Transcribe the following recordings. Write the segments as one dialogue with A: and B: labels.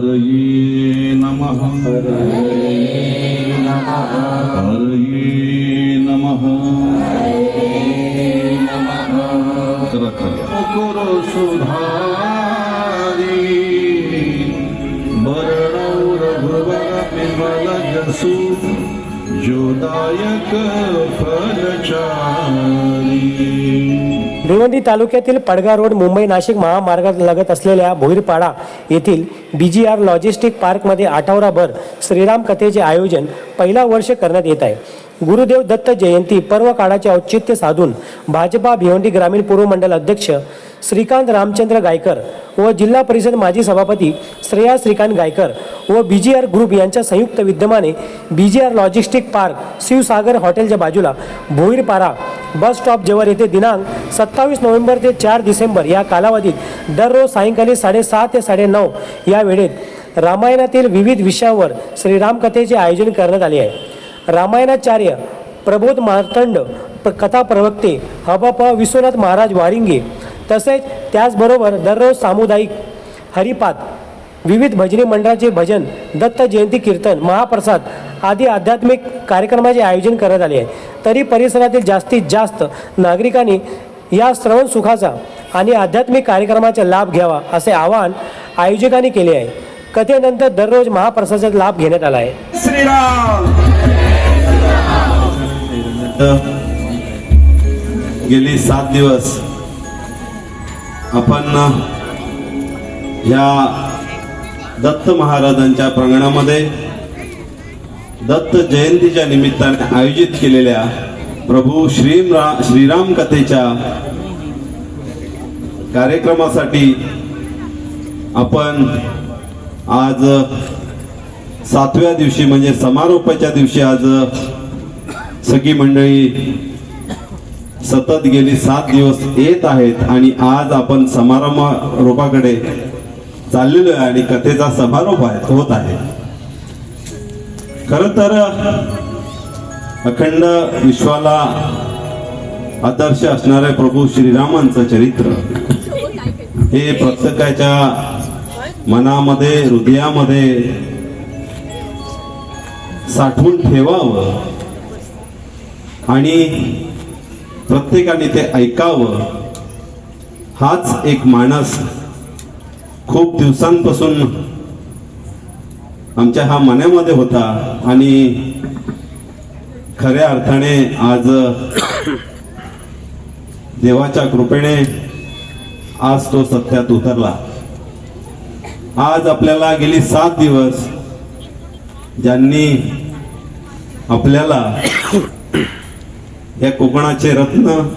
A: हरये नमः। हरये नमः। करा खाली. करो सुधारी वर्णौ रघुवर विमल जसु जोदायक
B: भिवंडी तालुक्यातील पडगा रोड मुंबई नाशिक महामार्गात लगत असलेल्या भोईरपाडा येथील बी जी आर लॉजिस्टिक पार्कमध्ये आठवडाभर श्रीराम कथेचे आयोजन पहिला वर्ष करण्यात येत आहे. गुरुदेव दत्त जयंती पर्व काळाचे औचित्य साधून भाजपा भिवंडी ग्रामीण पूर्व मंडल अध्यक्ष श्रीकांत रामचंद्र गायकर व जिल्हा परिषद माजी सभापती श्रेया श्रीकांत गायकर व बी जी आर ग्रुप यांच्या संयुक्त विद्यमाने B G R logistic park Shivsagar हॉटेलच्या बाजूला भोईरपारा बस स्टॉप जवळ येथे दिनांक सत्तावीस नोव्हेंबर ते चार डिसेंबर या कालावधीत दररोज सायंकाळी साडेसहा ते साडेनऊ या वेळेत रामायणातील विविध विषयावर श्रीरामकथेचे आयोजन करण्यात आले आहे. रामायणाचार्य प्रबोध मार्तंड प्र कथा प्रवक्ते हबप विश्वनाथ महाराज वारिंगे तसेच त्याचबरोबर दररोज सामुदायिक हरिपाठ विविध भजनी मंडळाचे भजन दत्त जयंती कीर्तन महाप्रसाद आदी आध्यात्मिक कार्यक्रमाचे आयोजन करण्यात आले आहे. तरी परिसरातील जास्तीत जास्त नागरिकांनी या श्रवण सुखाचा आणि आध्यात्मिक कार्यक्रमाचा लाभ घ्यावा असे आवाहन आयोजकांनी केले आहे. कथेनंतर दररोज महाप्रसादाचा लाभ घेण्यात आला आहे.
C: श्रीराम!
A: गेली सात दिवस आपण या दत्त महाराजांच्या प्रांगणामध्ये दत्त जयंतीच्या निमित्ताने आयोजित केलेल्या प्रभू श्रीरा श्रीराम कथेच्या कार्यक्रमासाठी आपण आज सातव्या दिवशी म्हणजे समारोपाच्या दिवशी आज सगळी मंडळी सतत गेली सात दिवस येत आहेत आणि आज आपण समारंभारोपाकडे चाललेलो आहे आणि कथेचा समारोप आहे होत आहे. खर तर अखंड विश्वाला आदर्श असणाऱ्या प्रभू श्रीरामांचं चरित्र हे प्रत्येकाच्या मनामध्ये हृदयामध्ये साठवून ठेवावं. आणि प्रत्येकाने ते ऐकावं हाच एक मानस खूप दिवसांपासून आमच्या हा मनामध्ये होता आणि खऱ्या अर्थाने आज देवाच्या कृपेने आज तो सत्यात उतरला. आज आपल्याला गेली सात दिवस ज्यांनी आपल्याला या कोकणाचे रत्न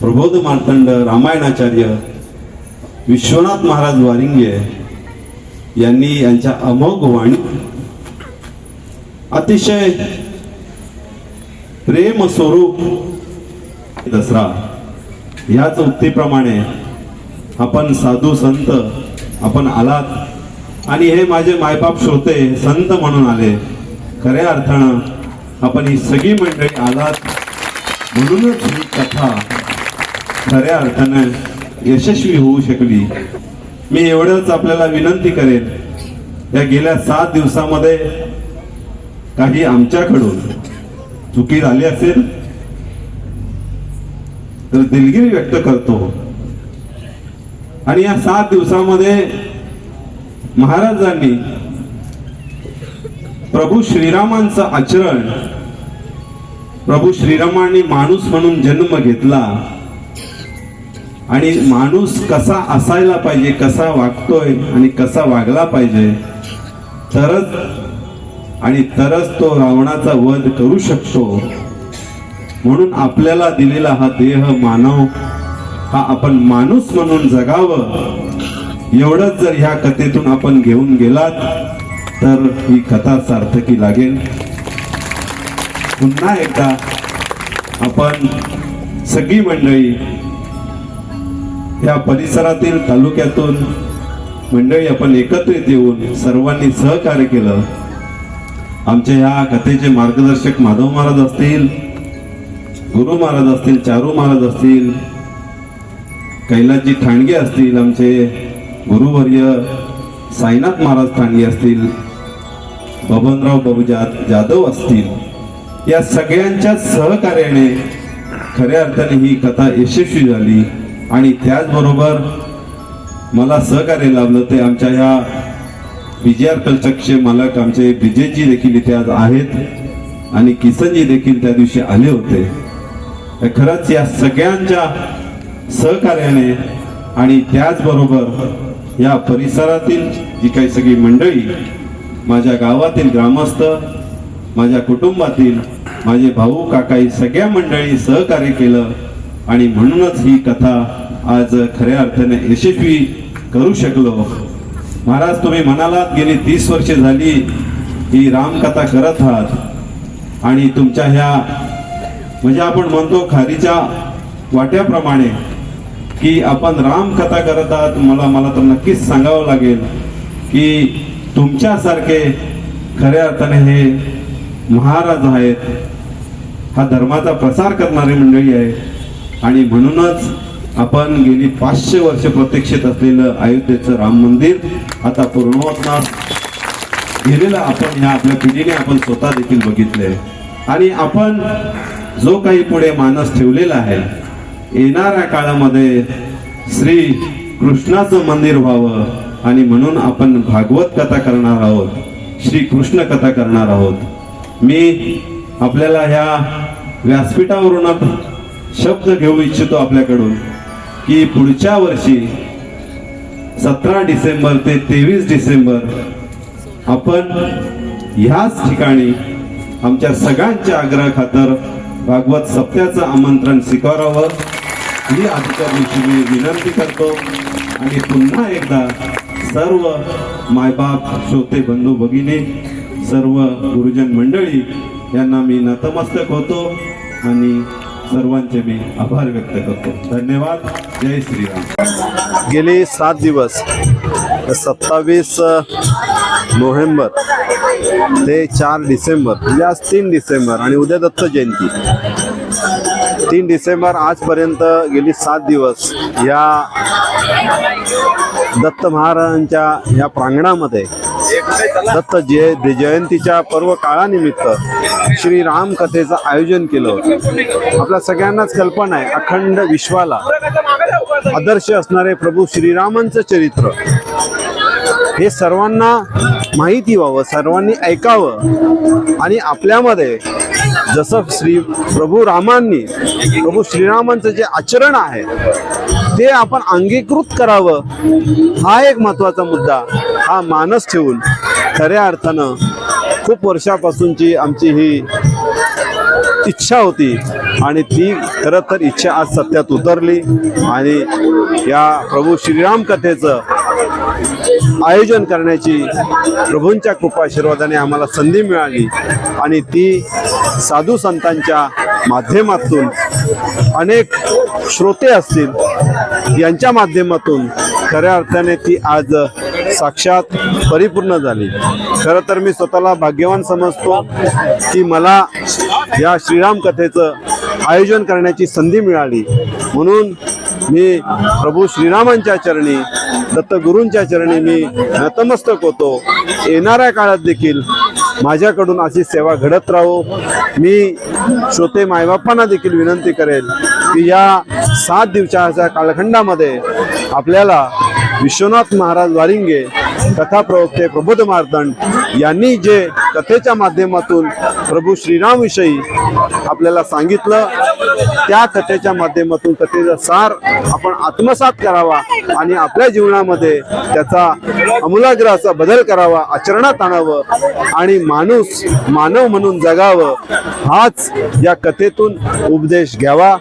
A: प्रबोध मार्तंड रामायणाचार्य विश्वनाथ महाराज वारिंगे यांनी यांच्या अमोघ वाणी अतिशय प्रेम स्वरूप दसरा याच उक्तीप्रमाणे आपण साधू संत आपण आलात. आणि हे माझे मायबाप श्रोते संत म्हणून आले. खऱ्या अर्थानं आपण ही सगळी मंडळी आलात. म्हणूनच ही कथा खऱ्या अर्थानं यशस्वी होऊ शकली. मी एवढंच आपल्याला विनंती करेन या गेल्या सात दिवसामध्ये काही आमच्याकडून चुकी झाली असेल तर दिलगिरी व्यक्त करतो. आणि या सात दिवसामध्ये महाराजांनी प्रभू श्रीरामांचं आचरण प्रभू श्रीरामांनी माणूस म्हणून जन्म घेतला. आणि माणूस कसा असायला पाहिजे कसा वागतोय आणि कसा वागला पाहिजे तरच आणि तरच तो रावणाचा वध करू शकतो. म्हणून आपल्याला दिलेला हा देह मानव हा आपण माणूस म्हणून जगावं. एवढंच जर ह्या कथेतून आपण घेऊन गेलात तर ही कथा सार्थकी लागेल. पुन्हा एकदा आपण सगळी मंडळी या परिसरातील तालुक्यातून मंडळी आपण एकत्रित येऊन सर्वांनी सहकार्य केलं. आमच्या ह्या कथेचे मार्गदर्शक माधव महाराज असतील गुरु महाराज असतील चारू महाराज असतील
D: कैलासजी ठाणगे असतील आमचे गुरुवर्य साईनाथ महाराज ठाणगे असतील बबनराव बाबू जा जाधव असतील या सगळ्यांच्या सहकार्याने खऱ्या अर्थाने ही कथा यशस्वी झाली आणि त्याचबरोबर मला सहकार्य लाभलं ते आमच्या ह्या विजयार कल्चरचे मालक आमचे विजयजी देखील इथे आज आहेत आणि किसनजी देखील त्या दिवशी आले होते. खरंच या सगळ्यांच्या सहकार्याने आणि त्याचबरोबर या परिसरातील जी काही सगळी मंडळी माझ्या गावातील ग्रामस्थ माझ्या कुटुंबातील माझे भाऊ काकाई सगळ्या मंडळी सहकार्य केलं आणि म्हणूनच ही कथा आज खऱ्या अर्थाने यशस्वी करू शकलो. महाराज तुम्ही म्हणालात गेली तीस वर्षे झाली ही रामकथा करत आहात आणि तुमच्या ह्या म्हणजे आपण म्हणतो खारीच्या वाट्याप्रमाणे की आपण रामकथा करत आहात. मला मला तर नक्कीच सांगावं लागेल की तुमच्यासारखे खऱ्या अर्थाने हे महाराज आहेत. हा धर्माचा प्रसार करणारी मंडळी आहे. आणि म्हणूनच आपण गेली पाचशे वर्ष प्रतीक्षित असलेलं अयोध्येचं राम मंदिर आता पूर्णवतनास गेलेलं आपण ह्या आपल्या पिढीने आपण स्वतः देखील बघितले आणि आपण जो काही पुढे मानस ठेवलेला आहे येणाऱ्या काळामध्ये श्री कृष्णाचं मंदिर व्हावं आणि म्हणून आपण भागवत कथा करणार आहोत श्री कृष्ण कथा करणार आहोत. मी आपल्याला ह्या व्यासपीठावरून शब्द घेऊ इच्छितो आपल्याकडून की पुढच्या वर्षी सतरा डिसेंबर ते तेवीस डिसेंबर आपण ह्याच ठिकाणी आमच्या सगळ्यांच्या आग्रह खातर भागवत सप्त्याचं आमंत्रण स्वीकारावं. ही आजच्या दिवशी मी विनंती करतो आणि पुन्हा एकदा सर्व मायबाप श्रोते बंधू भगिनी सर्व गुरुजन मंडळी यांना मी नतमस्तक होतो आणि सर्वांचे मी आभार व्यक्त करतो. धन्यवाद. जय श्रीराम.
A: गेले सात दिवस सत्तावीस नोव्हेंबर ते चार डिसेंबर म्हणजे आज तीन डिसेंबर आणि उद्या दत्त जयंती. तीन डिसेंबर आजपर्यंत गेली सात दिवस. या दत्त महाराजांच्या या प्रांगणामध्ये दत्त जय जयंतीच्या पर्व काळानिमित्त श्री राम कथेचं आयोजन केलं होतं. आपल्या सगळ्यांनाच कल्पना आहे अखंड विश्वाला आदर्श असणारे प्रभू श्रीरामांचं चरित्र. हे सर्वांना माहिती व्हावं सर्वांनी ऐकावं आणि आपल्यामध्ये जसं श्री प्रभू रामांनी प्रभू श्रीरामांचं जे आचरण आहे ते आपण अंगीकृत करावं हा एक महत्त्वाचा मुद्दा. हा मानस ठेवून खऱ्या अर्थानं खूप वर्षापासूनची आमची ही इच्छा होती आणि ती खरं तर इच्छा आज सत्यात उतरली आणि या प्रभू श्रीराम कथेचं आयोजन करण्याची प्रभूंच्या कृपाशीर्वादाने आम्हाला संधी मिळाली. आणि ती साधू संतांच्या माध्यमातून अनेक श्रोते असतील यांच्या माध्यमातून खऱ्या अर्थाने ती आज साक्षात परिपूर्ण झाली. खरं तर मी स्वतःला भाग्यवान समजतो की मला या श्रीराम कथेचं आयोजन करण्याची संधी मिळाली. म्हणून मी प्रभू श्रीरामांच्या चरणी दत्तगुरूंच्या चरणी मी नतमस्तक होतो. येणाऱ्या काळात देखील माझ्याकडून अशी सेवा घडत राहो. मी श्रोते मायबापांना देखील विनंती करेल की या सात दिवसाच्या कालखंडामध्ये आपल्याला विश्वनाथ महाराज वारिंगे कथा प्रवक्ते प्रबोध मार्तंड यांनी जे कथेच्या माध्यमातून प्रभू श्रीरामविषयी आपल्याला सांगितलं त्या कथेच्या माध्यमातून कथेचा सार आपण आत्मसात करावा आणि आपल्या जीवनामध्ये त्याचा अमूलाग्र असा बदल करावा आचरणात आणावं आणि माणूस मानव म्हणून जगावं हाच या कथेतून उपदेश घ्यावा.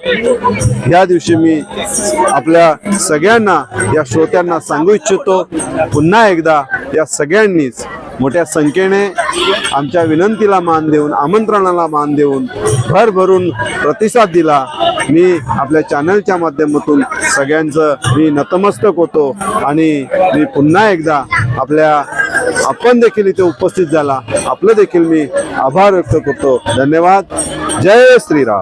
A: या दिवशी मी आपल्या सगळ्यांना या श्रोत्यांना सांगू इच्छितो पुन्हा एकदा या सगळ्यांनीच मोठ्या संख्येने आमच्या विनंतीला मान देऊन आमंत्रणाला मान देऊन भरभरून प्रतिसाद दिला. मी आपल्या चॅनलच्या माध्यमातून सगळ्यांचं मी नतमस्तक होतो आणि मी पुन्हा एकदा आपल्या आपण देखील इथे उपस्थित झाला. आपलं देखील मी आभार व्यक्त करतो. धन्यवाद. जय श्रीराम.